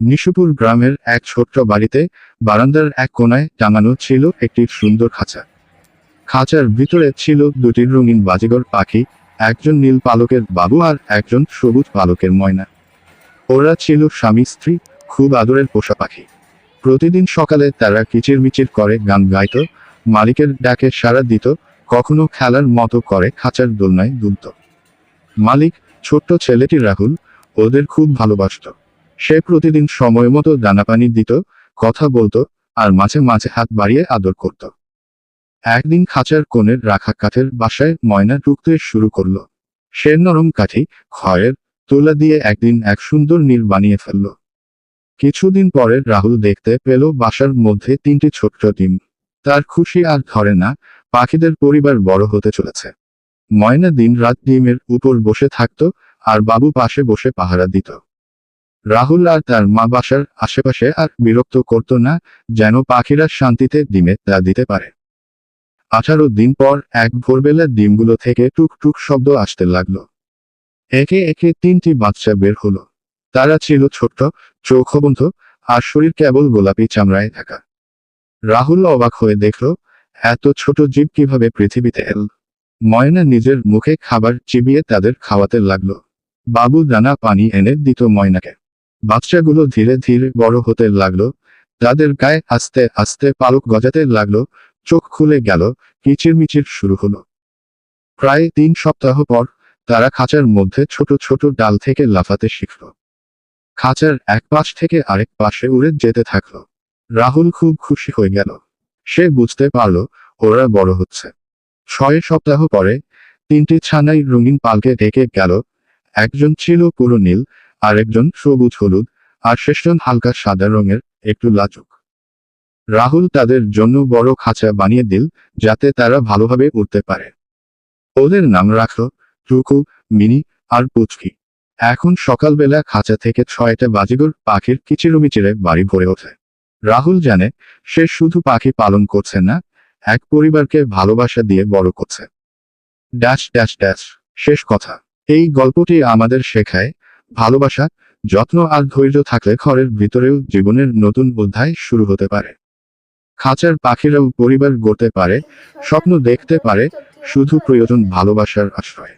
নিশুপুর গ্রামের এক ছোট্ট বাড়িতে বারান্দার এক কোনায় টাঙানো ছিল একটি সুন্দর খাঁচা। খাঁচার ভিতরে ছিল দুটি রঙিন বাজিগর পাখি, একজন নীল পালকের বাবু আর একজন সবুজ পালকের ময়না। ওরা ছিল স্বামী স্ত্রী, খুব আদরের পোষা পাখি। প্রতিদিন সকালে তারা কিচিরমিচির করে গান গাইত, মালিকের ডাকে সাড়া দিত, কখনো খেলার মতো করে খাঁচার দোলনায় দুলত। মালিক ছোট্ট ছেলেটি রাহুল, ওদের খুব ভালোবাসত। সে প্রতিদিন সময় মতো দানা পানি দিত, কথা বলতো, আর মাঝে মাঝে হাত বাড়িয়ে আদর করত। একদিন খাঁচার কোণের রাখা কাঠের বাসায় ময়না টুকতে শুরু করল। সে নরম কাঠি, খয়ের, তুলা দিয়ে একদিন এক সুন্দর নীল বানিয়ে ফেলল। কিছুদিন পরে রাহুল দেখতে পেল বাসার মধ্যে তিনটি ছোট্ট ডিম। তার খুশি আর ধরে না, পাখিদের পরিবার বড় হতে চলেছে। ময়না দিন রাত ডিমের উপর বসে থাকত, আর বাবু পাশে বসে পাহারা দিত। রাহুল আর তার মা বাসার আশেপাশে আর বিরক্ত করত না, যেন পাখিরা শান্তিতে ডিমে তা দিতে পারে। আঠারো দিন পর এক ভোরবেলা ডিমগুলো থেকে টুক টুক শব্দ আসতে লাগল। একে একে তিনটি বাচ্চা বের হলো। তারা ছিল ছোট্ট, চোখবন্ধ আর শরীর কেবল গোলাপি চামড়ায় থাকা রাহুল অবাক হয়ে দেখল, এত ছোট জীব কীভাবে পৃথিবীতে এল? ময়না নিজের মুখে খাবার চিবিয়ে তাদের খাওয়াতে লাগল। বাবু দানা পানি এনে দিত ময়নাকে। বাচ্চাগুলো ধীরে ধীরে বড় হতে লাগল। তাদের গায়ে আস্তে আস্তে পালক গজাতে লাগল। চোখ খুলে গেল, কিচিরমিচির শুরু হলো। প্রায় তিন সপ্তাহ পর তারা খাঁচার মধ্যে ছোট ছোট ডাল থেকে লাফাতে শিখল। খাঁচার এক পাশ থেকে আরেক পাশে উড়ে যেতে থাকল। রাহুল খুব খুশি হয়ে গেল। সে বুঝতে পারল, ওরা বড় হচ্ছে। ছয় সপ্তাহ পরে তিনটি ছানাই রঙিন পালকে ঢেকে গেল। একজন ছিল পুরো নীল আর একজন সবুজ হলুদ, আর শেষজন হালকা সাদা রঙের, একটু লাজুক। রাহুল তাদের জন্য বড় খাঁচা বানিয়ে দিল, যাতে তারা ভালোভাবে উঠতে পারে। ওদের নাম রাখল, টুকু, মিনি, আর পুচকি। এখন সকালবেলা খাঁচা থেকে ছয়টা বাজিগর পাখির কিচিরমিচিরে বাড়ি ভরে ওঠে। রাহুল জানে, সে শুধু পাখি পালন করছে না, এক পরিবারকে ভালোবাসা দিয়ে বড় করছে। ড্যাশ ড্যাশ ড্যাশ শেষ কথা। এই গল্পটি আমাদের শেখায় ভালোবাসা, যত্ন আর ধৈর্য থাকলে ঘরের ভিতরেও জীবনের নতুন অধ্যায় শুরু হতে পারে। খাঁচার পাখিরাও পরিবার গড়তে পারে, স্বপ্ন দেখতে পারে, শুধু প্রয়োজন ভালোবাসার আশ্রয়।